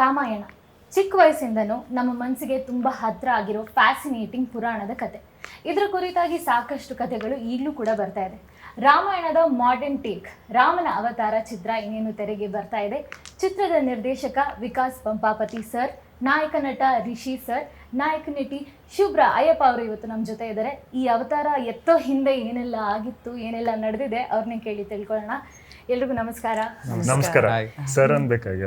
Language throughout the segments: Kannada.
ರಾಮಾಯಣ. ಚಿಕ್ಕ ವಯಸ್ಸಿಂದನೂ ನಮ್ಮ ಮನಸ್ಸಿಗೆ ತುಂಬ ಹತ್ರ ಆಗಿರೋ ಫ್ಯಾಸಿನೇಟಿಂಗ್ ಪುರಾಣದ ಕತೆ. ಇದರ ಕುರಿತಾಗಿ ಸಾಕಷ್ಟು ಕಥೆಗಳು ಈಗಲೂ ಕೂಡ ಬರ್ತಾ ಇದೆ. ರಾಮಾಯಣದ ಮಾಡರ್ನ್ ಟೇಕ್ ರಾಮನ ಅವತಾರ ಚಿತ್ರ ಇನ್ನೇನು ತೆರೆಗೆ ಬರ್ತಾ ಇದೆ? ಚಿತ್ರದ ನಿರ್ದೇಶಕ ವಿಕಾಸ್ ಪಂಪಾಪತಿ ಸರ್, ನಾಯಕ ನಟ ರಿಷಿ ಸರ್ ನಾಯಕ ನಟಿ ಶುಭ್ರ ಅಯ್ಯಪ್ಪ ಅವರು ಇವತ್ತು ನಮ್ಮ ಜೊತೆ ಇದ್ದಾರೆ. ಈ ಅವತಾರ ಎತ್ತೋ ಹಿಂದೆ ಏನೆಲ್ಲ ಆಗಿತ್ತು ಏನೆಲ್ಲ ನಡೆದಿದೆ ಅವ್ರನ್ನೇ ಕೇಳಿ ತಿಳ್ಕೊಳ್ಳೋಣ. ಎಲ್ರಿಗೂ ನಮಸ್ಕಾರ. ನಮಸ್ಕಾರ. ಸರ್ ಅನ್ಬೇಕಾಗಿ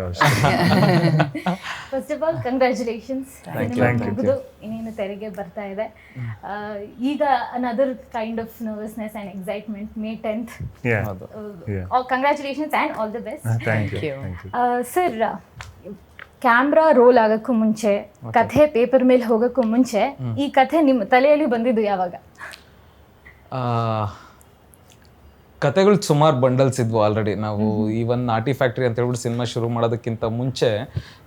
ಫಸ್ಟ್ ಆಫ್ ಆಲ್ ಕಂಗ್ರ್ಯಾಚುಲೇಷನ್ಸ್. ಮುಗಿದು ಇನ್ನೇನು ತೆರಿಗೆ ಬರ್ತಾ ಇದೆ. ಆ, ಈಗ another kind of nervousness and excitement May tenth. Congratulations and all the best sir camera roll ಆಗೋಕ್ಕೂ ಮುಂಚೆ ಕಥೆ ಪೇಪರ್ ಮೇಲೆ ಹೋಗೋಕ್ಕೂ ಮುಂಚೆ ಈ ಕಥೆ ನಿಮ್ಮ ತಲೆಯಲ್ಲಿ ಬಂದಿದ್ದು ಯಾವಾಗ? ಆ, ಕತೆಗಳು ಸುಮಾರು ಬಂಡಲ್ಸ್ ಇದ್ವು ಆಲ್ರೆಡಿ ನಾವು ಈವನ್ ನಾಟಿ ಫ್ಯಾಕ್ಟ್ರಿ ಅಂತ ಹೇಳ್ಬಿಟ್ಟು ಸಿನಿಮಾ ಶುರು ಮಾಡೋದಕ್ಕಿಂತ ಮುಂಚೆ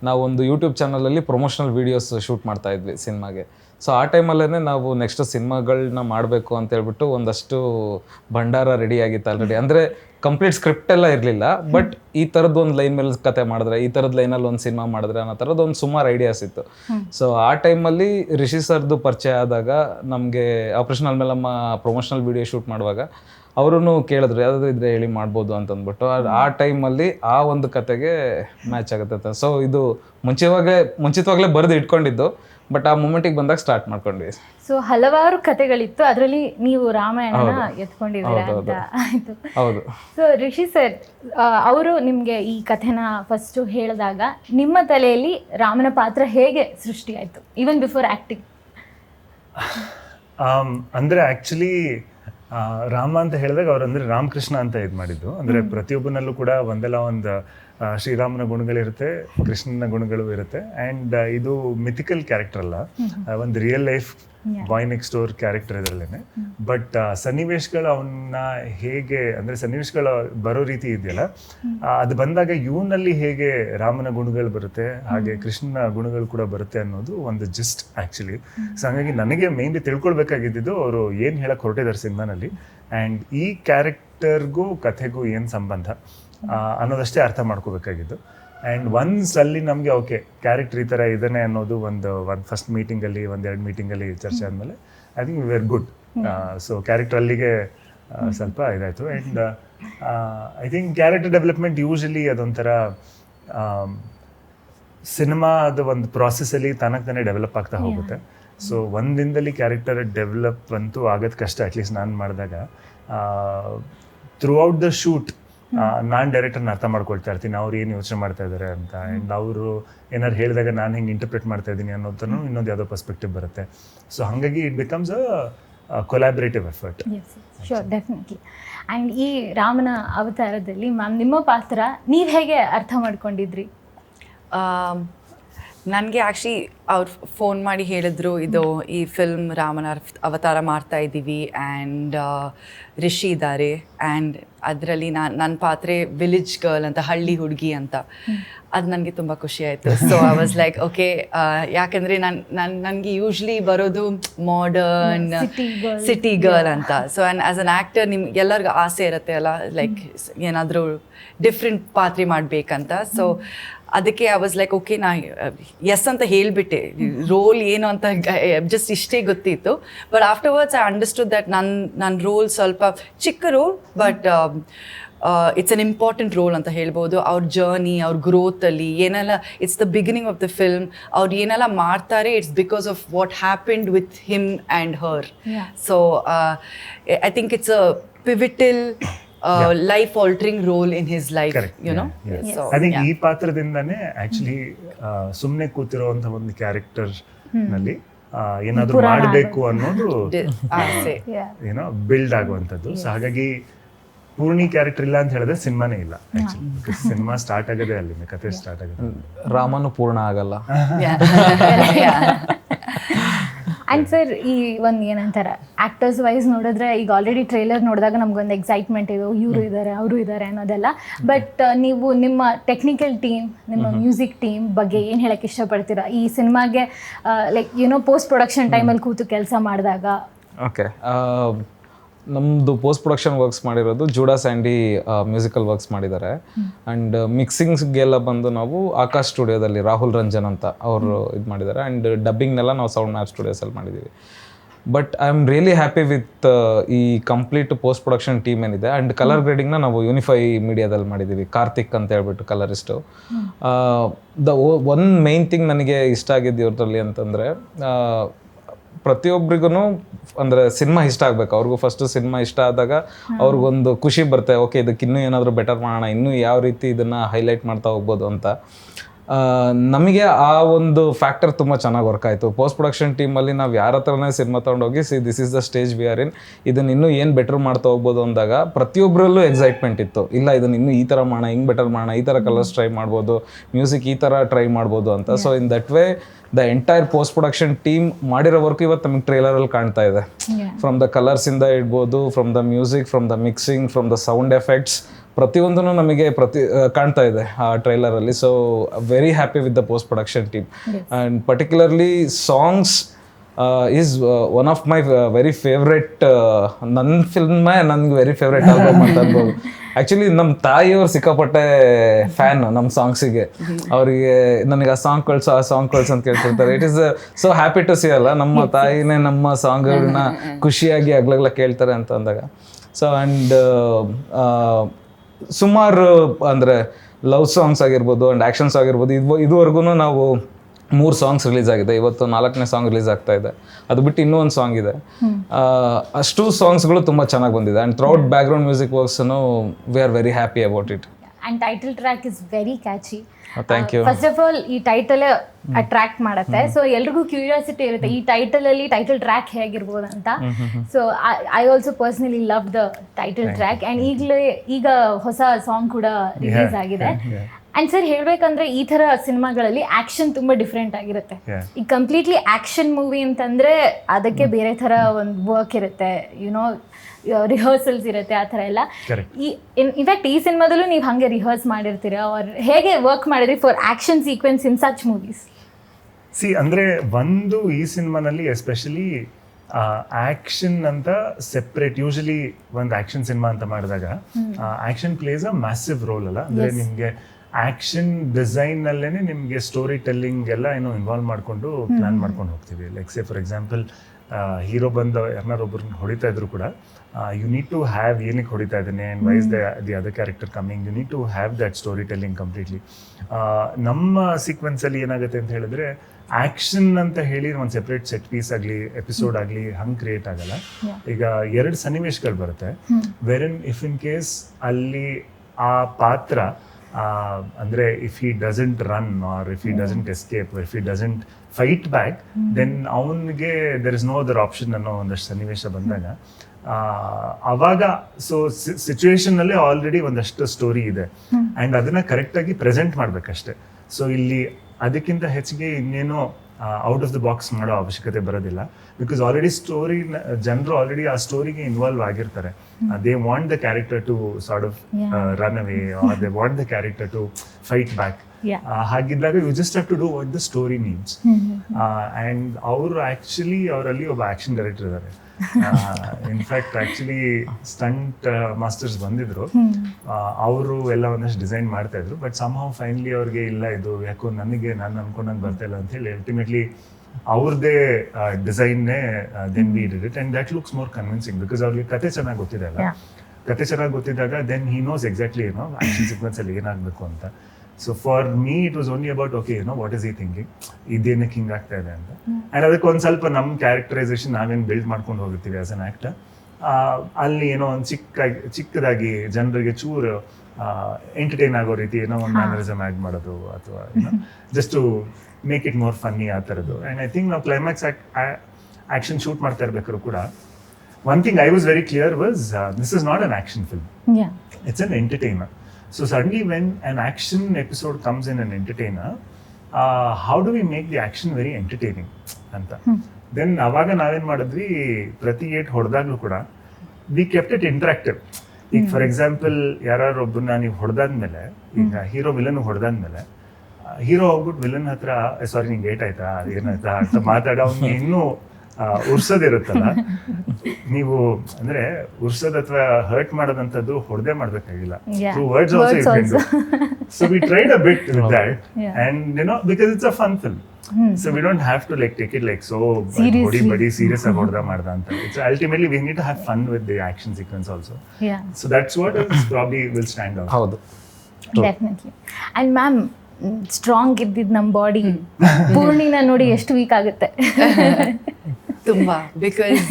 ನಾವು ಒಂದು ಯೂಟ್ಯೂಬ್ ಚಾನಲಲ್ಲಿ ಪ್ರೊಮೋಷನಲ್ ವೀಡಿಯೋಸ್ ಶೂಟ್ ಮಾಡ್ತಾ ಇದ್ವಿ ಸಿನಿಮಾಗೆ. ಸೊ ಆ ಟೈಮಲ್ಲೇ ನಾವು ನೆಕ್ಸ್ಟ್ ಸಿನಿಮಾಗಳನ್ನ ಮಾಡಬೇಕು ಅಂತ ಹೇಳ್ಬಿಟ್ಟು ಒಂದಷ್ಟು ಭಂಡಾರ ರೆಡಿ ಆಗಿತ್ತು ಆಲ್ರೆಡಿ ಅಂದರೆ ಕಂಪ್ಲೀಟ್ ಸ್ಕ್ರಿಪ್ಟ್ ಎಲ್ಲ ಇರಲಿಲ್ಲ ಬಟ್ ಈ ಥರದ್ದು ಒಂದು ಲೈನ್ ಮೇಲೆ ಕತೆ ಮಾಡಿದ್ರೆ ಈ ಥರದ ಲೈನಲ್ಲಿ ಒಂದು ಸಿನಿಮಾ ಮಾಡಿದ್ರೆ ಅನ್ನೋ ಥರದ್ದು ಒಂದು ಸುಮಾರು ಐಡಿಯಾಸ್ ಇತ್ತು. ಸೊ ಆ ಟೈಮಲ್ಲಿ ರಿಷಿ ಸರ್ದು ಪರಿಚಯ ಆದಾಗ ನಮಗೆ ಆಪ್ರೇಷನ್ ಮೇಲೆ ನಮ್ಮ ಪ್ರೊಮೋಷನಲ್ ವಿಡಿಯೋ ಶೂಟ್ ಮಾಡುವಾಗ ಅವರು ಕೇಳಿದ್ರು ಯಾವುದಾದ್ರು ಇದ್ರೆ ಹೇಳಿ ಮಾಡ್ಬೋದು ಅಂತಂದ್ಬಿಟ್ಟು. ಆ- ಆ ಟೈಮಲ್ಲಿ ಆ ಒಂದು ಕತೆಗೆ ಮ್ಯಾಚ್ ಆಗುತ್ತೆ ಸೊ ಇದು ಮುಂಚಿತವಾಗಲೇ ಮುಂಚಿತವಾಗಲೇ ಬರೆದು ಇಟ್ಕೊಂಡಿದ್ದು. ಬಟ್ ಆ ಮೂಮೆಂಟಿಗೆ ಬಂದಾಗ ಸ್ಟಾರ್ಟ್ ಮಾಡ್ಕೊಂಡ್ವಿ. ಸೊ ಹಲವಾರು ಕಥೆಗಳಿತ್ತು. ಅದರಲ್ಲಿ ನೀವು ರಾಮಾಯಣನ ಎತ್ಕೊಂಡಿದ್ದೀರಾ ಅಂತ. ಆಯ್ತು. ಹೌದು. ಸೊ ರಿಷಿ ಸರ್ ಅವರು ನಿಮಗೆ ಈ ಕಥೆನ ಫಸ್ಟು ಹೇಳಿದಾಗ ನಿಮ್ಮ ತಲೆಯಲ್ಲಿ ರಾಮನ ಪಾತ್ರ ಹೇಗೆ ಸೃಷ್ಟಿಯಾಯಿತು ಈವನ್ ಬಿಫೋರ್ ಆ್ಯಕ್ಟಿಂಗ್ ಅಂದರೆ ಅಂದ್ರೆ ಆಕ್ಚುಲಿ ರಾಮ ಅಂತ ಹೇಳಿದಾಗ ಅವ್ರು ಅಂದ್ರೆ ರಾಮಕೃಷ್ಣ ಅಂತ ಇದು ಮಾಡಿದ್ದು. ಅಂದ್ರೆ ಪ್ರತಿಯೊಬ್ಬನಲ್ಲೂ ಕೂಡ ಒಂದಲ್ಲ ಒಂದು ಶ್ರೀರಾಮನ ಗುಣಗಳಿರುತ್ತೆ ಕೃಷ್ಣನ ಗುಣಗಳು ಇರುತ್ತೆ ಅಂಡ್ ಇದು ಮಿಥಿಕಲ್ ಕ್ಯಾರೆಕ್ಟರ್ ಅಲ್ಲ. ಒಂದು real life boy next door character ಇದರಲ್ಲೇನೆ. But ಸನ್ನಿವೇಶಗಳು ಅವನ್ನ ಹೇಗೆ ಅಂದ್ರೆ ಸನ್ನಿವೇಶಗಳು ಬರೋ ರೀತಿ ಇದೆಯಲ್ಲ ಅದು ಬಂದಾಗ ಇವನಲ್ಲಿ ಹೇಗೆ ರಾಮನ ಗುಣಗಳು ಬರುತ್ತೆ ಹಾಗೆ ಕೃಷ್ಣನ ಗುಣಗಳು ಕೂಡ ಬರುತ್ತೆ ಅನ್ನೋದು ಒಂದು ಜಸ್ಟ್ ಆಕ್ಚುಲಿ ಸೊ ಹಾಗಾಗಿ ನನಗೆ ಮೇನ್ಲಿ ತಿಳ್ಕೊಳ್ಬೇಕಾಗಿದ್ದು ಅವರು ಏನು ಹೇಳಕ್ ಹೊರಟಿದ್ದಾರೆ ಸಿನಿಮಾನಲ್ಲಿ ಆ್ಯಂಡ್ ಈ ಕ್ಯಾರೆಕ್ಟರ್ಗೂ ಕಥೆಗೂ ಏನು ಸಂಬಂಧ? ಅನ್ನೋದಷ್ಟೇ ಅರ್ಥ ಮಾಡ್ಕೋಬೇಕಾಗಿದ್ದು. ಆ್ಯಂಡ್ ಒನ್ಸ್ ಅಲ್ಲಿ ನಮಗೆ ಓಕೆ ಕ್ಯಾರೆಕ್ಟರ್ ಈ ಥರ ಇದನ್ನೇ ಅನ್ನೋದು ಒಂದು ಒಂದು ಫಸ್ಟ್ ಮೀಟಿಂಗಲ್ಲಿ ಒಂದು ಎರಡು ಮೀಟಿಂಗಲ್ಲಿ ಚರ್ಚೆ ಆದಮೇಲೆ I think we were good so character ಅಲ್ಲಿಗೆ ಸ್ವಲ್ಪ ಇದಾಯಿತು. And I think character development usually ಅದೊಂಥರ ಸಿನಿಮಾದ ಒಂದು ಪ್ರಾಸೆಸ್ಸಲ್ಲಿ ತನಕ್ಕೆ ತಾನೇ ಡೆವಲಪ್ ಆಗ್ತಾ ಹೋಗುತ್ತೆ. ಸೊ ಒಂದು ದಿನದಲ್ಲಿ ಕ್ಯಾರೆಕ್ಟರ್ ಡೆವಲಪ್ ಅಂತೂ ಆಗೋದು ಕಷ್ಟ ಅಟ್ಲೀಸ್ಟ್ ನಾನು ಮಾಡಿದಾಗ. ಥ್ರೂ ಔಟ್ ದ ಶೂಟ್ ನಾನು ಡೈರೆಕ್ಟರ್ನ ಅರ್ಥ ಮಾಡ್ಕೊಳ್ತಾ ಇರ್ತೀನಿ. ಅವ್ರು ಏನು ಯೋಚನೆ ಮಾಡ್ತಾ ಇದ್ದಾರೆ ಅಂತ. ಆ್ಯಂಡ್ ಅವರು ಏನಾರು ಹೇಳಿದಾಗ ನಾನು ಹೆಂಗೆ ಇಂಟರ್ಪ್ರಿಟ್ ಮಾಡ್ತಾ ಇದ್ದೀನಿ ಅನ್ನೋದನ್ನು ಇನ್ನೊಂದು ಯಾವುದೋ ಪರ್ಸ್ಪೆಕ್ಟಿವ್ ಬರುತ್ತೆ. ಸೊ ಹಾಗಾಗಿ it becomes a collaborative effort sure definitely and ಈ ರಾಮನ ಅವತಾರದಲ್ಲಿ ಮ್ಯಾಮ್ ನಿಮ್ಮ ಪಾತ್ರ ನೀವು ಹೇಗೆ ಅರ್ಥ ಮಾಡ್ಕೊಂಡಿದ್ರಿ? ನನಗೆ ಆ್ಯಕ್ಚುಲಿ ಅವ್ರು ಫೋನ್ ಮಾಡಿ ಹೇಳಿದ್ರು ಇದು ಈ ಫಿಲ್ಮ್ ರಾಮನ ಅವತಾರ ಮಾಡ್ತಾ ಇದ್ದೀವಿ ಆ್ಯಂಡ್ ರಿಷಿ ಇದ್ದಾರೆ ಆ್ಯಂಡ್ ಅದರಲ್ಲಿ ನಾನು ನನ್ನ ಪಾತ್ರೆ ವಿಲೇಜ್ ಗರ್ಲ್ ಅಂತ ಹಳ್ಳಿ ಹುಡುಗಿ ಅಂತ. ಅದು ನನಗೆ ತುಂಬ ಖುಷಿ ಆಯಿತು. So I was like okay ಯಾಕಂದರೆ ನಾನು ನಾನು ನನಗೆ ಯೂಶ್ವಲಿ ಬರೋದು ಮಾಡರ್ನ್ ಸಿಟಿ ಗರ್ಲ್ ಅಂತ. So and as an actor ನಿಮ್ಗೆ ಎಲ್ಲರಿಗೂ ಆಸೆ ಇರುತ್ತೆ ಅಲ್ಲ? ಲೈಕ್ ಏನಾದರೂ ಡಿಫ್ರೆಂಟ್ ಪಾತ್ರೆ ಮಾಡಬೇಕಂತ. ಸೊ ಅದಕ್ಕೆ ಐ ವಾಸ್ ಲೈಕ್ ಓಕೆ ನಾ ಎಸ್ ಅಂತ ಹೇಳಿಬಿಟ್ಟೆ. ರೋಲ್ ಏನು ಅಂತ ಜಸ್ಟ್ ಇಷ್ಟೇ ಗೊತ್ತಿತ್ತು. But afterwards I understood that ನನ್ನ ನನ್ನ ರೋಲ್ ಸ್ವಲ್ಪ ಚಿಕ್ಕ role but it's an important role ಅಂತ ಹೇಳ್ಬೋದು. ಅವ್ರ ಜರ್ನಿ ಅವ್ರ ಗ್ರೋತಲ್ಲಿ ಏನೆಲ್ಲ it's the beginning of the film ಅವ್ರು ಏನೆಲ್ಲ ಮಾಡ್ತಾರೆ it's because of what happened with him and her. So I think it's a pivotal life altering role in his life you know I think ಈ ಪಾತ್ರದಿಂದಾನೇ ಆಕ್ಚುಲಿ ಸುಮ್ಮನೆ ಕೂತಿರುವಂತಹ ಒಂದು ಕ್ಯಾರೆಕ್ಟರ್ನಲ್ಲಿ ಏನಾದ್ರೂ ಮಾಡಬೇಕು ಅನ್ನೋದು ಏನೋ ಬಿಲ್ಡ್ ಆಗುವಂಥದ್ದು. ಸೊ ಹಾಗಾಗಿ ಪೂರ್ಣಿ ಕ್ಯಾರೆಕ್ಟರ್ ಇಲ್ಲ ಅಂತ ಹೇಳಿದ್ರೆ ಸಿನಿಮಾನೇ ಇಲ್ಲ ಸಿನಿಮಾ ಸ್ಟಾರ್ಟ್ ಆಗದೆ ಅಲ್ಲಿ ಕತೆ ಸ್ಟಾರ್ಟ್ ಆಗದೆ. ರಾಮನು ಪೂರ್ಣ ಆಗಲ್ಲ. ಆ್ಯಂಡ್ ಸರ್ ಈ ಒಂದು ಏನಂತಾರೆ ಆ್ಯಕ್ಟರ್ಸ್ ವೈಸ್ ನೋಡಿದ್ರೆ ಈಗ ಆಲ್ರೆಡಿ ಟ್ರೈಲರ್ ನೋಡಿದಾಗ ನಮ್ಗೊಂದು ಎಕ್ಸೈಟ್ಮೆಂಟ್ ಇದೆ ಇವರು ಇದ್ದಾರೆ ಅವರು ಇದ್ದಾರೆ ಅನ್ನೋದೆಲ್ಲ. ಬಟ್ ನೀವು ನಿಮ್ಮ ಟೆಕ್ನಿಕಲ್ ಟೀಮ್ ನಿಮ್ಮ ಮ್ಯೂಸಿಕ್ ಟೀಮ್ ಬಗ್ಗೆ ಏನು ಹೇಳಕ್ಕೆ ಇಷ್ಟಪಡ್ತೀರಾ? ಈ ಸಿನಿಮಾಗೆ ಲೈಕ್ ಏನೋ ಪೋಸ್ಟ್ ಪ್ರೊಡಕ್ಷನ್ ಟೈಮಲ್ಲಿ ಕೂತು ಕೆಲಸ ಮಾಡಿದಾಗ. ಓಕೆ ನಮ್ಮದು ಪೋಸ್ಟ್ ಪ್ರೊಡಕ್ಷನ್ ವರ್ಕ್ಸ್ ಮಾಡಿರೋದು ಜೂಡಾ ಸ್ಯಾಂಡಿ ಮ್ಯೂಸಿಕಲ್ ವರ್ಕ್ಸ್ ಮಾಡಿದ್ದಾರೆ. ಆ್ಯಂಡ್ ಮಿಕ್ಸಿಂಗ್ಸ್ಗೆಲ್ಲ ಬಂದು ನಾವು ಆಕಾಶ್ ಸ್ಟುಡಿಯೋದಲ್ಲಿ ರಾಹುಲ್ ರಂಜನ್ ಅಂತ ಅವರು ಇದು ಮಾಡಿದ್ದಾರೆ. ಆ್ಯಂಡ್ ಡಬ್ಬಿಂಗ್ನೆಲ್ಲ ನಾವು ಸೌಂಡ್ ಮ್ಯಾಪ್ ಸ್ಟುಡಿಯೋಸಲ್ಲಿ ಮಾಡಿದ್ದೀವಿ but I am really happy with ಈ ಕಂಪ್ಲೀಟ್ ಪೋಸ್ಟ್ ಪ್ರೊಡಕ್ಷನ್ ಟೀಮ್ ಏನಿದೆ. ಆ್ಯಂಡ್ ಕಲರ್ ಗ್ರೇಡಿಂಗ್ನ ನಾವು ಯೂನಿಫೈ ಮೀಡಿಯಾದಲ್ಲಿ ಮಾಡಿದ್ದೀವಿ ಕಾರ್ತಿಕ್ ಅಂತ ಹೇಳ್ಬಿಟ್ಟು colourist the one main thing ನನಗೆ ಇಷ್ಟ ಆಗಿದ್ದು ಇವ್ರದ್ರಲ್ಲಿ ಅಂತಂದರೆ ಪ್ರತಿಯೊಬ್ಬರಿಗೂ ಅಂದರೆ ಸಿನಿಮಾ ಇಷ್ಟ ಆಗಬೇಕು. ಅವ್ರಿಗೂ ಫಸ್ಟ್ ಸಿನಿಮಾ ಇಷ್ಟ ಆದಾಗ ಅವ್ರಿಗೊಂದು ಖುಷಿ ಬರುತ್ತೆ. ಓಕೆ ಇದಕ್ಕೆ ಇನ್ನೂ ಏನಾದರೂ ಬೆಟರ್ ಮಾಡೋಣ, ಇನ್ನೂ ಯಾವ ರೀತಿ ಇದನ್ನು ಹೈಲೈಟ್ ಮಾಡ್ತಾ ಹೋಗ್ಬೋದು ಅಂತ. ನಮಗೆ ಆ ಒಂದು ಫ್ಯಾಕ್ಟರ್ ತುಂಬ ಚೆನ್ನಾಗಿ ವರ್ಕ್ ಆಯಿತು. ಪೋಸ್ಟ್ ಪ್ರೊಡಕ್ಷನ್ ಟೀಮಲ್ಲಿ ನಾವು ಯಾರ ಹತ್ರನೇ ಸಿನಿಮಾ ತೊಗೊಂಡೋಗಿ see this is the stage we are in ಇದನ್ನ ಇನ್ನೂ ಏನು ಬೆಟರ್ ಮಾಡ್ತಾ ಹೋಗ್ಬೋದು ಅಂದಾಗ ಪ್ರತಿಯೊಬ್ಬರಲ್ಲೂ ಎಕ್ಸೈಟ್ಮೆಂಟ್ ಇತ್ತು. ಇಲ್ಲ ಇದನ್ನ ಇನ್ನೂ ಈ ಥರ ಮಾಡೋಣ ಹಿಂಗೆ ಬೆಟರ್ ಮಾಡೋಣ ಈ ಥರ ಕಲರ್ಸ್ ಟ್ರೈ ಮಾಡ್ಬೋದು ಮ್ಯೂಸಿಕ್ ಈ ಥರ ಟ್ರೈ ಮಾಡ್ಬೋದು ಅಂತ. So in that way the entire post production team ಮಾಡಿರೋ ವರ್ಕ್ ಇವತ್ತು ನಮಗೆ ಟ್ರೇಲರಲ್ಲಿ ಕಾಣ್ತಾ ಇದೆ. ಫ್ರಮ್ ದ ಕಲರ್ಸಿಂದ ಇಡ್ಬೋದು from the music from the mixing from the sound effects ಪ್ರತಿಯೊಂದೂ ನಮಗೆ ಪ್ರತಿ ಕಾಣ್ತಾ ಇದೆ ಆ ಟ್ರೈಲರಲ್ಲಿ. So very happy with the post production team and particularly songs is one of my very favourite ನನ್ನ ಫಿಲ್ಮೇ ನನಗೆ ವೆರಿ ಫೇವ್ರೆಟ್ ಆಲ್ಬಮ್ ಅಂತ ಅನ್ಬೋದು. ಆ್ಯಕ್ಚುಲಿ ನಮ್ಮ ತಾಯಿಯವ್ರು ಸಿಕ್ಕಾಪಟ್ಟೆ ಫ್ಯಾನ್ ನಮ್ಮ ಸಾಂಗ್ಸಿಗೆ ಅವರಿಗೆ ನನಗೆ ಆ ಸಾಂಗ್ ಕಳ್ಸು ಆ ಸಾಂಗ್ ಕಳ್ಸು ಅಂತ ಕೇಳ್ತಿರ್ತಾರೆ. It is so happy to see ಅಲ್ಲ ನಮ್ಮ ತಾಯಿನೇ ನಮ್ಮ ಸಾಂಗ್ಗಳನ್ನ ಖುಷಿಯಾಗಿ ಅಗ್ಲಗ್ಲ ಕೇಳ್ತಾರೆ ಅಂತ ಅಂದಾಗ. ಸೊ ಆ್ಯಂಡ್ ಸುಮಾರು ಅಂದರೆ ಲವ್ ಸಾಂಗ್ಸ್ ಆಗಿರ್ಬೋದು ಆ್ಯಂಡ್ ಆ್ಯಕ್ಷನ್ಸ್ ಆಗಿರ್ಬೋದು ಇದು ಇದುವರೆಗೂ ನಾವು ಮೂರು ಸಾಂಗ್ಸ್ ರಿಲೀಸ್ ಆಗಿದೆ. ಇವತ್ತು ನಾಲ್ಕನೇ ಸಾಂಗ್ ರಿಲೀಸ್ ಆಗ್ತಾ ಇದೆ. ಅದು ಬಿಟ್ಟು ಇನ್ನೂ ಒಂದು ಸಾಂಗ್ ಇದೆ. ಅಷ್ಟು ಸಾಂಗ್ಸ್ಗಳು ತುಂಬ ಚೆನ್ನಾಗಿ ಬಂದಿದೆ. And throughout background music ವರ್ಕ್ಸನ್ನು we are very happy about it and title track is very catchy first of all ಈ ಟೈಟಲ್ ಅಟ್ರಾಕ್ಟ್ ಮಾಡುತ್ತೆ. ಸೊ ಎಲ್ರಿಗೂ ಕ್ಯೂರಿಯಾಸಿಟಿ ಇರುತ್ತೆ. ಈ ಟೈಟಲ್ ಅಲ್ಲಿ ಟೈಟಲ್ ಟ್ರ್ಯಾಕ್ ಹೇಗಿರ್ಬೋದು ಅಂತ so I also personally love the title track and ಈಗಲೇ ಈಗ ಹೊಸ ಸಾಂಗ್ ಕೂಡ ರಿಲೀಸ್ ಆಗಿದೆ. ಅಂಡ್ ಸರ್ ಹೇಳ್ಬೇಕಂದ್ರೆ ಈ ತರ ಸಿನಿಮಾಗಳಲ್ಲಿ ಆಕ್ಷನ್ ತುಂಬಾ ಡಿಫ್ರೆಂಟ್ ಆಗಿರುತ್ತೆ. ಈ ಈಗ ಕಂಪ್ಲೀಟ್ಲಿ ಆಕ್ಷನ್ ಮೂವಿ ಅಂತಂದ್ರೆ ಅದಕ್ಕೆ ಬೇರೆ ತರ ಒಂದು ವರ್ಕ್ ಇರುತ್ತೆ ಯುನೋ ರಿಹರ್ಸಲ್ಸ್ ಇರುತ್ತೆ ಆ ಥರ ಎಲ್ಲ. ಈ ಇನ್ಫ್ಯಾಕ್ಟ್ ಈ ಸಿನಿಮಾದಲ್ಲೂ ನೀವು ಹಾಗೆ ರಿಹರ್ಸ್ ಮಾಡಿರ್ತೀರಾ? ಅವ್ರು ಹೇಗೆ ವರ್ಕ್ ಮಾಡಿದ್ರಿ for action sequence in such movies see ಅಂದ್ರೆ ಒಂದು ಈ ಸಿನಿಮಾನಲ್ಲಿ ಎಸ್ಪೆಷಲಿ ಆಕ್ಷನ್ ಅಂತ ಸೆಪ್ರೇಟ್ ಯೂಶಲಿ ಒಂದು ಆಕ್ಷನ್ ಸಿನಿಮಾ ಅಂತ ಮಾಡಿದಾಗ action plays a massive role ಅಲ್ಲ? ಅಂದ್ರೆ ನಿಮ್ಗೆ ಆಕ್ಷನ್ ಡಿಸೈನ್ ನಲ್ಲೇನೆ ನಿಮ್ಗೆ ಸ್ಟೋರಿ ಟೆಲ್ಲಿಂಗ್ ಎಲ್ಲ ಏನೋ ಇನ್ವಾಲ್ವ್ ಮಾಡ್ಕೊಂಡು ಪ್ಲಾನ್ ಮಾಡ್ಕೊಂಡು ಹೋಗ್ತೀವಿ. Like say for example hero ಬಂದು ಯಾರನ್ನಾರೊಬ್ಬರನ್ನ ಹೊಡಿತಾ ಇದ್ರು ಕೂಡ ಯು ನೀಡ್ ಟು ಹ್ಯಾವ್ ಏನಕ್ಕೆ ಹೊಡಿತಾ ಇದ್ದಾನೆ and vice the the other character coming you need to have that story telling completely ನಮ್ಮ ಸೀಕ್ವೆನ್ಸಲ್ಲಿ ಏನಾಗುತ್ತೆ ಅಂತ ಹೇಳಿದ್ರೆ ಆ್ಯಕ್ಷನ್ ಅಂತ ಹೇಳಿ ಒಂದು ಸೆಪ್ರೇಟ್ ಸೆಟ್ ಪೀಸ್ ಆಗಲಿ ಎಪಿಸೋಡ್ ಆಗಲಿ ಹಂಗೆ ಕ್ರಿಯೇಟ್ ಆಗಲ್ಲ. ಈಗ ಎರಡು ಸನ್ನಿವೇಶಗಳು ಬರುತ್ತೆ. Where in if in case ಅಲ್ಲಿ ಆ ಪಾತ್ರ ಅಂದ್ರೆ if he doesn't run or if he doesn't escape if he doesn't fight back then ಅವನಿಗೆ there is no other option ಅನ್ನೋ ಒಂದಷ್ಟು ಸನ್ನಿವೇಶ ಬಂದಾಗ ಅವಾಗ ಸೊ ಸಿಚುವೇಶನ್ನಲ್ಲೇ ಆಲ್ರೆಡಿ ಒಂದಷ್ಟು ಸ್ಟೋರಿ ಇದೆ. ಆ್ಯಂಡ್ ಅದನ್ನ ಕರೆಕ್ಟಾಗಿ ಪ್ರೆಸೆಂಟ್ ಮಾಡಬೇಕಷ್ಟೆ. ಸೊ ಇಲ್ಲಿ ಅದಕ್ಕಿಂತ ಹೆಚ್ಚಿಗೆ ಇನ್ನೇನೋ ಔಟ್ ಆಫ್ ದ ಬಾಕ್ಸ್ ಮಾಡೋ ಅವಶ್ಯಕತೆ ಬರೋದಿಲ್ಲ. ಬಿಕಾಸ್ ಆಲ್ರೆಡಿ ಸ್ಟೋರಿ ಜನರು ಆಲ್ರೆಡಿ ಆ ಸ್ಟೋರಿಗೆ ಇನ್ವಾಲ್ವ್ ಆಗಿರ್ತಾರೆ. They want the character to sort of run away or they want the character to fight back. ಹಾಗಿದ್ದಾಗ you just have to do what the story needs and ಅವರು ಆಕ್ಚುಲಿ ಅವರಲ್ಲಿ ಒಬ್ಬ ಆಕ್ಷನ್ ಡೈರೆಕ್ಟರ್ ಇದ್ದಾರೆ in fact actually stunt masters ಬಂದಿದ್ರು. ಅವರು ಎಲ್ಲ ಒಂದಷ್ಟು ಡಿಸೈನ್ ಮಾಡ್ತಾ ಇದ್ರು ಬಟ್ ಸಮ್ ಹೌ ಫೈನಲಿ ಅವ್ರಿಗೆ ಇಲ್ಲ ಇದು ಯಾಕೋ ನನಗೆ ನಾನು ಅನ್ಕೊಂಡಂಗೆ ಬರ್ತಾ ಇಲ್ಲ ಅಂತ ಹೇಳಿ ಅಲ್ಟಿಮೇಟ್ಲಿ ಅವ್ರದೇ ಡಿಸೈನ್ನೇ then we did it and that looks more convincing because ಅವ್ರಿಗೆ ಕತೆ ಚೆನ್ನಾಗಿ ಗೊತ್ತಿದೆ ಅಲ್ಲ. ಕತೆ ಚೆನ್ನಾಗಿ ಗೊತ್ತಿದ್ದಾಗ ದೆನ್ ಹಿ ನೋಸ್ ಎಕ್ಸಾಕ್ಟ್ಲಿ ಏನೋ ಆಕ್ಷನ್ ಸೀಕ್ವೆನ್ಸ್ ಅಲ್ಲಿ ಏನಾಗಬೇಕು ಅಂತ. So for me it was only about okay ಏನೋ ವಾಟ್ ಇಸ್ ಈ ಥಿಂಕಿಂಗ್ ಇದೇನಕ್ಕೆ ಹಿಂಗೆ ಆಗ್ತಾ ಇದೆ ಅಂತ ಆ್ಯಂಡ್ ಅದಕ್ಕೆ ಒಂದು ಸ್ವಲ್ಪ ನಮ್ಮ ಕ್ಯಾರೆಕ್ಟರೈಸೇಷನ್ ನಾವೇನು ಬಿಲ್ಡ್ ಮಾಡ್ಕೊಂಡು ಹೋಗಿರ್ತೀವಿ ಆಸ್ ಅನ್ ಆಕ್ಟರ್ ಅಲ್ಲಿ ಏನೋ ಒಂದು ಚಿಕ್ಕಾಗಿ ಚಿಕ್ಕದಾಗಿ ಜನರಿಗೆ ಚೂರು ಎಂಟರ್ಟೈನ್ ಆಗೋ ರೀತಿ ಏನೋ ಒಂದು ಮ್ಯಾನರಿಸಮ್ ಆ್ಯಡ್ ಮಾಡೋದು ಅಥವಾ just to make it more funny ಆ ಥರದ್ದು ಆ್ಯಂಡ್ ಐ ಥಿಂಕ್ ನಾವು ಕ್ಲೈಮ್ಯಾಕ್ಸ್ ಆ್ಯಕ್ಷನ್ ಶೂಟ್ ಮಾಡ್ತಾ ಇರ್ಬೇಕಾದ್ರು ಕೂಡ one thing I was very clear was this is not an action film it's an an entertainer. So suddenly, when an action episode comes in an entertainer, uh, how do we make the action very entertaining? ಅಂತ ದೆನ್ ಅವಾಗ ನಾವೇನ್ ಮಾಡಿದ್ವಿ ಪ್ರತಿ ಏಟ್ ಹೊಡೆದಾಗ್ಲೂ ಕೂಡ ವಿ ಕೆಪ್ಟ್ ಇಟ್ ಇಂಟ್ರಾಕ್ಟಿವ್ ಈಗ ಫಾರ್ ಎಕ್ಸಾಂಪಲ್ ಯಾರು ಒಬ್ಬನ್ನ ನೀವು ಹೊಡೆದಾದ್ಮೇಲೆ ಈಗ ಹೀರೋ ವಿಲನ್ ಹೊಡೆದಾದ್ಮೇಲೆ ಹೀರೋ ಹೋಗ್ಬಿಟ್ಟು ವಿಲನ್ ಹತ್ರ ಸಾರಿ ನಿಂಗೆ ಏಟ್ ಆಯ್ತಾ? ಏನಾಯ್ತಾ ಅಂತ ಮಾತಾಡೋ ಇನ್ನೂ ಉರ್ಸೋದಿರುತ್ತಲ್ಲ ನೀವು ಅಂದ್ರೆ ಉರ್ಸೋದ್ ಅಥವಾ ಹರ್ಟ್ ಮಾಡೋದಂಥದ್ದು ಹೊಡೆದೆ ಮಾಡ್ಬೇಕಾಗಿಲ್ಲ. Through words also you can do so we tried a bit with that. And you know because it's a fun film so we don't have to like take it like so ಬಡಿ ಬಡಿ ಸೀರಿಯಸ್ ಆಗಿ ಹೊಡೆದ ಮಾಡ್ದ ಅಂತ it's ultimately we need to have fun with the action sequence also yeah so that's what probably will stand out ಹೌದು. ಡೆಫಿನೆಟ್ಲಿ ಅಂಡ್ ಮ್ಯಾಮ್ ಸ್ಟ್ರಾಂಗ್ ಇದ್ದಿದ್ದು ನಮ್ಮ ಬಾಡಿ ಪೂರ್ಣಿನ ನೋಡಿ ಎಷ್ಟು ವೀಕ್ ಆಗುತ್ತೆ. ತುಂಬಾ. ಬಿಕಾಸ್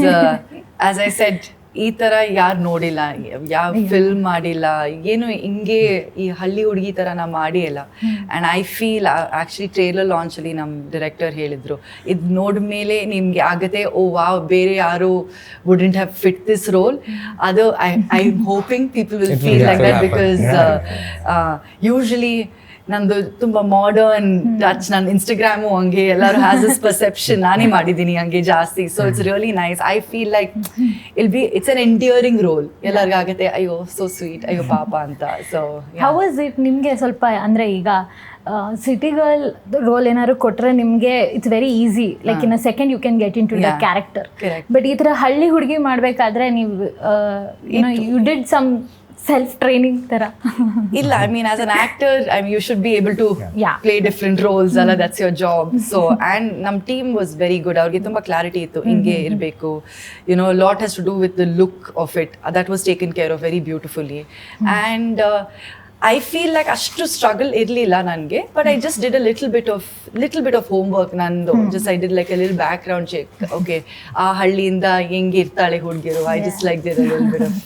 ಆಸ್ ಐ ಸೆಟ್ ಈ ತರ ಯಾರು ನೋಡಿಲ್ಲ ಯಾವ ಫಿಲ್ಮ್ ಮಾಡಿಲ್ಲ ಏನು ಹಿಂಗೆ ಈ ಹಳ್ಳಿ ಹುಡುಗಿ ತರ ನಾ ಮಾಡಿ ಇಲ್ಲ and I feel actually trailer ಲಾಂಚಲ್ಲಿ ನಮ್ಮ ಡೈರೆಕ್ಟರ್ ಹೇಳಿದ್ರು ಇದು ಮೇಲೆ ನಿಮ್ಗೆ ಆಗತ್ತೆ ಓ ವಾವ್ ಬೇರೆ ಯಾರು wouldn't have fit this role ಅದು I I hoping people will will feel like that. Because usually ನಂದು ತುಂಬಾ ಮಾಡರ್ನ್ ಟಚ್ ನನ್ನ ಇನ್ಸ್ಟಾಗ್ರಾಮು ಹಂಗೆ ಎಲ್ಲರೂ ಹ್ಯಾಸ್ ಇಸ್ ಪರ್ಸೆಪ್ಷನ್ ನಾನೇ ಮಾಡಿದ್ದೀನಿ ಹಂಗೆ ಜಾಸ್ತಿ. So it's really nice I feel like I'll be it's an endearing role ಎಲ್ಲರಿಗಾಗತ್ತೆ ಅಯ್ಯೋ ಸೊ ಸ್ವೀಟ್ ಅಯ್ಯೋ ಪಾಪ ಅಂತ. ಸೊ ಹೌ ಇಸ್ ಇಟ್ ನಿಮಗೆ ಸ್ವಲ್ಪ ಅಂದರೆ ಈಗ ಸಿಟಿ ಗರ್ಲ್ ರೋಲ್ ಏನಾದ್ರು ಕೊಟ್ಟರೆ ನಿಮಗೆ it's very easy like in a second you can get in to the. Character but ಈ ಥರ ಹಳ್ಳಿ ಹುಡುಗಿ ಮಾಡಬೇಕಾದ್ರೆ ನೀವು you did some self training ತರ. ಇಲ್ಲ I mean as an actor I mean you should be able to Yeah. Play different roles ಅಲ್ಲ that's your job so and ನಮ್ಮ ಟೀಮ್ ವಾಸ್ ವೆರಿ ಗುಡ್ ಅವ್ರಿಗೆ ತುಂಬ ಕ್ಲಾರಿಟಿ ಇತ್ತು. ಹಿಂಗೆ ಇರಬೇಕು. You know lot has to do with the look of it that was taken care of very beautifully and I feel like ಅಷ್ಟು ಸ್ಟ್ರಗಲ್ ಇರಲಿಲ್ಲ ನನಗೆ but I just did a little bit of little bit of homework ನಂದು. Just I did like a lil background check okay ಆ ಹಳ್ಳಿಯಿಂದ ಹೆಂಗೆ ಇರ್ತಾಳೆ ಹುಡುಗಿರು? I just like did lil bit of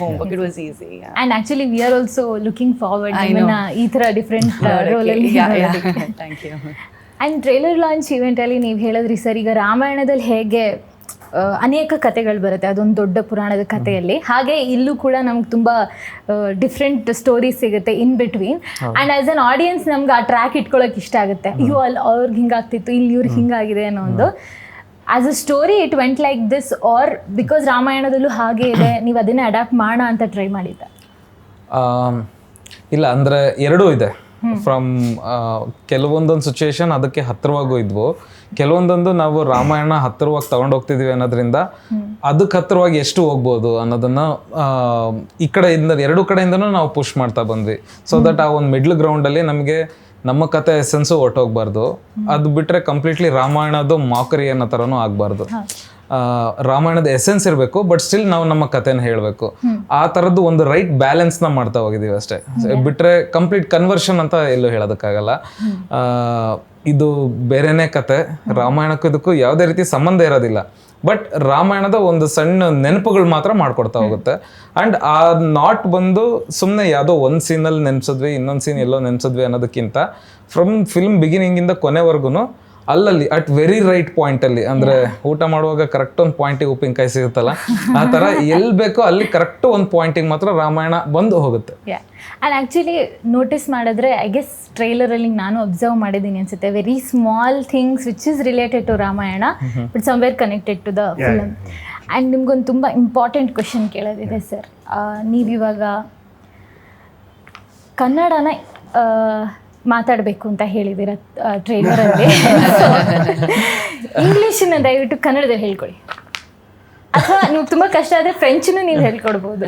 homework it was easy and actually we are also looking forward I ನಿಮ್ಮನ್ನ know. ಈ ಥರ different ರೋಲಲ್ಲಿ thank you and trailer launch ಇವೆಂಟಲ್ಲಿ ನೀವು ಹೇಳಿದ್ರಿ ಸರ್ ಈಗ ರಾಮಾಯಣದಲ್ಲಿ ಹೇಗೆ ಅನೇಕ ಕಥೆಗಳು ಬರುತ್ತೆ. ಅದೊಂದು ದೊಡ್ಡ ಪುರಾಣದ ಕಥೆಯಲ್ಲಿ. ಹಾಗೆ ಇಲ್ಲೂ ಕೂಡ ನಮ್ಗೆ ತುಂಬ ಡಿಫ್ರೆಂಟ್ ಸ್ಟೋರೀಸ್ ಸಿಗುತ್ತೆ in between and as an audience ನಮ್ಗೆ ಆ ಟ್ರ್ಯಾಕ್ ಇಟ್ಕೊಳಕ್ ಇಷ್ಟ ಆಗುತ್ತೆ. ಅಯ್ಯೋ ಅಲ್ಲಿ ಅವ್ರಿಗೆ ಹಿಂಗಾಗ್ತಿತ್ತು ಇಲ್ಲಿ ಇವ್ರಿಗೆ ಹಿಂಗಾಗಿದೆ ಅನ್ನೋ ಒಂದು as a story it went like this or because ರಾಮಾಯಣದಲ್ಲೂ ಹಾಗೆ ಇದೆ ನೀವು ಅದನ್ನೇ ಅಡಾಪ್ಟ್ ಮಾಡೋಣ ಅಂತ ಟ್ರೈ ಮಾಡಿದ್ದ? ಇಲ್ಲ ಅಂದರೆ ಎರಡೂ ಇದೆ. ಫ್ರಮ್ ಕೆಲವೊಂದೊಂದು ಸಿಚುವೇಶನ್ ಅದಕ್ಕೆ ಹತ್ತಿರವಾಗೂ ಇದ್ವು. ಕೆಲವೊಂದೊಂದು ನಾವು ರಾಮಾಯಣ ಹತ್ತಿರವಾಗಿ ತಗೊಂಡು ಹೋಗ್ತಿದ್ವಿ ಅನ್ನೋದ್ರಿಂದ ಅದಕ್ಕೆ ಹತ್ತಿರವಾಗಿ ಎಷ್ಟು ಹೋಗ್ಬೋದು ಅನ್ನೋದನ್ನು ಈ ಕಡೆಯಿಂದ ಎರಡು ಕಡೆಯಿಂದನೂ ನಾವು ಪುಷ್ ಮಾಡ್ತಾ ಬಂದ್ವಿ. ಸೊ ದಟ್ ಆ ಒಂದು ಮಿಡ್ಲ್ ಗ್ರೌಂಡಲ್ಲಿ ನಮಗೆ ನಮ್ಮ ಕತೆ ಎಸೆನ್ಸು ಹೊಟ್ಟೋಗ್ಬಾರ್ದು ಅದು ಬಿಟ್ಟರೆ ಕಂಪ್ಲೀಟ್ಲಿ ರಾಮಾಯಣದ್ದು ಮಾಕರಿ ಅನ್ನೋ ಥರನೂ ಆಗಬಾರ್ದು. ರಾಮಾಯಣದ ಎಸೆನ್ಸ್ ಇರಬೇಕು ಬಟ್ ಸ್ಟಿಲ್ ನಾವು ನಮ್ಮ ಕಥೆನ ಹೇಳಬೇಕು. ಆ ಥರದ್ದು ಒಂದು ರೈಟ್ ಬ್ಯಾಲೆನ್ಸ್ನ ಮಾಡ್ತಾ ಹೋಗಿದ್ದೀವಿ ಅಷ್ಟೇ. ಬಿಟ್ಟರೆ ಕಂಪ್ಲೀಟ್ ಕನ್ವರ್ಷನ್ ಅಂತ ಎಲ್ಲೂ ಹೇಳೋದಕ್ಕಾಗಲ್ಲ. ಇದು ಬೇರೆನೇ ಕತೆ ರಾಮಾಯಣಕ್ಕೂ ಇದಕ್ಕೂ ಯಾವುದೇ ರೀತಿ ಸಂಬಂಧ ಇರೋದಿಲ್ಲ. ಬಟ್ ರಾಮಾಯಣದ ಒಂದು ಸಣ್ಣ ನೆನಪುಗಳು ಮಾತ್ರ ಮಾಡ್ಕೊಡ್ತಾ ಹೋಗುತ್ತೆ. ಅಂಡ್ ಆ ನಾಟ್ ಬಂದು ಸುಮ್ಮನೆ ಯಾವುದೋ ಒಂದು ಸೀನಲ್ಲಿ ನೆನ್ಸಿದ್ವಿ ಇನ್ನೊಂದು ಸೀನ್ ಎಲ್ಲೋ ನೆನ್ಸಿದ್ವಿ ಅನ್ನೋದಕ್ಕಿಂತ ಫ್ರಮ್ ಫಿಲ್ಮ್ ಬಿಗಿನಿಂಗಿಂದ ಕೊನೆವರೆಗೂ ಅಲ್ಲಲ್ಲಿ ಅಟ್ ವೆರಿ ರೈಟ್ ಪಾಯಿಂಟ್ ಅಲ್ಲಿ ಅಂದ್ರೆ ಊಟ ಮಾಡುವಾಗ ಕರೆಕ್ಟ್ ಒಂದು ಪಾಯಿಂಟಿಗೆ ಉಪ್ಪಿನಕಾಯಿ ಸಿಗುತ್ತಲ್ಲ ಆ ತರ ಎಲ್ಲಿ ಬೇಕೋ ಅಲ್ಲಿ ಕರೆಕ್ಟ್ ಒಂದು ಪಾಯಿಂಟಿಗೆ ಮಾತ್ರ ರಾಮಾಯಣ ಬಂದು ಹೋಗುತ್ತೆ. ಅಂಡ್ ಆಕ್ಚುಲಿ ಆ್ಯಕ್ಚುಲಿ ನೋಟಿಸ್ ಮಾಡಿದ್ರೆ ಐ ಗೆಸ್ ಟ್ರೈಲರ್ ಅಲ್ಲಿ ನಾನು ಅಬ್ಸರ್ವ್ ಮಾಡಿದ್ದೀನಿ ಅನ್ಸುತ್ತೆ. Very small things which is related to Ramayana but somewhere connected to the film and ನಿಮ್ಗೊಂದು ತುಂಬ ಇಂಪಾರ್ಟೆಂಟ್ ಕ್ವಶನ್ ಕೇಳೋದಿದೆ ಸರ್ ನೀವಿವಾಗ ಕನ್ನಡನ ಆ, ಮಾತಾಡಬೇಕು ಅಂತ ಹೇಳಿದ್ದೀರ ಟ್ರೈಲರಲ್ಲಿ ಇಂಗ್ಲೀಷನ್ನ ದಯವಿಟ್ಟು ಕನ್ನಡದಲ್ಲಿ ಹೇಳ್ಕೊಳ್ಳಿ ಅಥವಾ ನೀವು ತುಂಬಾ ಕಷ್ಟ ಆದರೆ ಫ್ರೆಂಚನ್ನು ನೀವು ಹೇಳ್ಕೊಡ್ಬೋದು.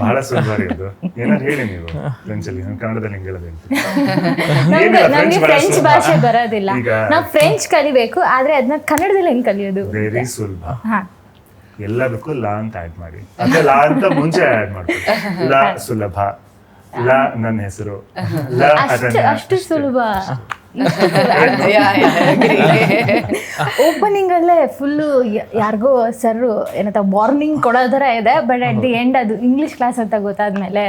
ಬಹಳ ಸುಂದರ ಇದು ಏನಾದ್ರು ಹೇಳಿ ನೀವು ಫ್ರೆಂಚಲ್ಲಿ ನಾನು ಕನ್ನಡದಲ್ಲಿ ಹಿಂಗೆ ಹೇಳೋದು ಹೇಳ್ತೀನಿ ನಮ್ಗೆ ಫ್ರೆಂಚ್ ಭಾಷೆ ಬರೋದಿಲ್ಲ. ನಾವು ಫ್ರೆಂಚ್ ಕಲಿಬೇಕು ಆದ್ರೆ ಅದನ್ನ ಕನ್ನಡದಲ್ಲಿ ಹೆಂಗ್ ಕಲಿಯೋದು? ವೆರಿ ಸುಲಭ. ಹಾ. ಎಲ್ಲದಕ್ಕೂ ಲಾ ಅಂತ ಆಡ್ ಮಾಡಿ. ಅದೇ ಲಾ ಅಂತ ಮುಂಚೆ ಆಡ್ ಮಾಡ್ಕೊಳ್ಳಿ ಲಾ ಸುಲಭ. ಲಾ ನನ್ನ ಹೆಸರು. ಲ ಅಷ್ಟು ಸುಲಭ. ಓಪನಿಂಗ್ ಅಲ್ಲೇ ಫುಲ್ಲು ಯಾರಿಗೋ ಸರ್ ಏನಂತ ವಾರ್ನಿಂಗ್ ಕೊಡೋ ಥರ ಇದೆ ಬಟ್ ಅಟ್ ದಿ ಎಂಡ್ ಅದು ಇಂಗ್ಲಿಷ್ ಕ್ಲಾಸ್ ಅಂತ ಗೊತ್ತಾದ್ಮೇಲೆ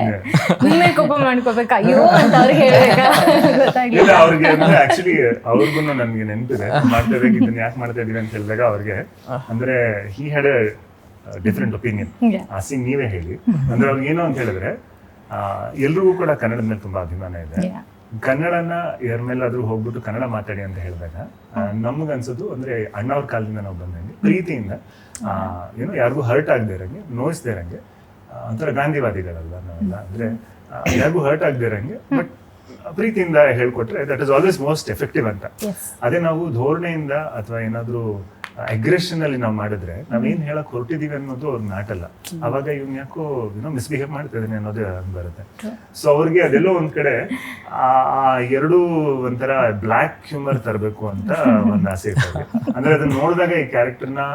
ನಿನ್ನೆ ಕೋಪ ಮಾಡ್ಕೋಬೇಕು? ಅಯ್ಯೋ ಅಂತ ಅವ್ರಿಗೆ ಹೇಳ್ಬೇಕಾ? ಗೊತ್ತಾಗ್ಲಿಲ್ಲ. ಇಲ್ಲ ಅವ್ರಿಗೆ ಅಂದ್ರೆ ಆಕ್ಚುಲಿ ಅವ್ರಿಗೂ ನನ್ಗೆ ನೆನಪಿದೆ. ಮಾಡ್ತಾ ಇದನ್ನ ಯಾಕೆ ಮಾಡ್ತಾ ಇದೀವಿ ಅಂತ ಹೇಳಿದಾಗ ಅವ್ರಿಗೆ ಅಂದ್ರೆ ಹಿ ಹ್ಯಾಡ್ ಡಿಫ್ರೆಂಟ್ ಒಪಿನಿಯನ್ ಆಸಿ ಆ ಸೀನ್ ನೀವೇ ಹೇಳಿ. ಅಂದ್ರೆ ಅವ್ರಿಗೆ ಏನು ಅಂತ ಹೇಳಿದ್ರೆ ಎಲ್ರಿಗೂ ಕೂಡ ಕನ್ನಡದ ಮೇಲೆ ತುಂಬಾ ಅಭಿಮಾನ ಇದೆ. ಕನ್ನಡನ ಯಾರ ಮೇಲಾದ್ರೂ ಹೋಗ್ಬಿಟ್ಟು ಕನ್ನಡ ಮಾತಾಡಿ ಅಂತ ಹೇಳಿದಾಗ ನಮ್ಗೆ ಅನ್ಸೋದು ಅಂದ್ರೆ ಅಣ್ಣವ್ರ ಕಾಲದಿಂದ ನಾವು ಬಂದಂಗೆ ಪ್ರೀತಿಯಿಂದ ಏನು ಯಾರಿಗೂ ಹರ್ಟ್ ಆಗದೆ ಇರಂಗೆ ನೋಯಿಸ್ದೇ ಇರಂಗೆ ಒಂಥರ ಗಾಂಧಿವಾದಿಗಳಲ್ಲ ನಾವೆಲ್ಲ. ಅಂದ್ರೆ ಯಾರಿಗೂ ಹರ್ಟ್ ಆಗದೆ ಇರಂಗೆ ಬಟ್ ಪ್ರೀತಿಯಿಂದ ಹೇಳ್ಕೊಟ್ರೆ that is always most effective ಅಂತ. ಅದೇ ನಾವು ಧೋರಣೆಯಿಂದ ಅಥವಾ ಏನಾದ್ರೂ ಅಗ್ರೆಷನ್ ಅಲ್ಲಿ ನಾವು ಮಾಡಿದ್ರೆ ನಾವೇನ್ ಹೇಳಕ್ ಹೊರಟಿದೀವಿ ಅನ್ನೋದು ಅವ್ರ ನಾಟಲ್ಲ. ಅವಾಗ ಇವ್ನ ಯಾಕೋ ಏನೋ ಮಿಸ್ಬಿಹೇವ್ ಮಾಡ್ತಿದ್ದೀನಿ ಅನ್ನೋದೇ ಬರುತ್ತೆ. ಸೊ ಅವ್ರಿಗೆ ಅದೆಲ್ಲೋ ಒಂದ್ ಕಡೆ ಆ ಎರಡು ಒಂಥರ ಬ್ಲ್ಯಾಕ್ ಹ್ಯೂಮರ್ ತರಬೇಕು ಅಂತ ಒಂದ್ ಆಸೆ ಇರ್ತದೆ. ಅಂದ್ರೆ ಅದನ್ನ ನೋಡಿದಾಗ ಈ ಕ್ಯಾರೆಕ್ಟರ್ನ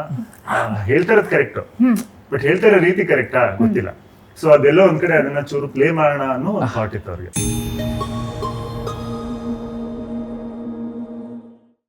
ಹೇಳ್ತಾ ಇರೋದು ಕರೆಕ್ಟ್ ಬಟ್ ಹೇಳ್ತಾ ಇರೋ ರೀತಿ ಕರೆಕ್ಟಾ ಗೊತ್ತಿಲ್ಲ. ಸೊ ಅದೆಲ್ಲೋ ಒಂದ್ ಕಡೆ ಅದನ್ನ ಚೂರು ಪ್ಲೇ ಮಾಡೋಣ ಅನ್ನೋ ಒಂದು ಥಾಟ್ ಇತ್ತು ಅವ್ರಿಗೆ.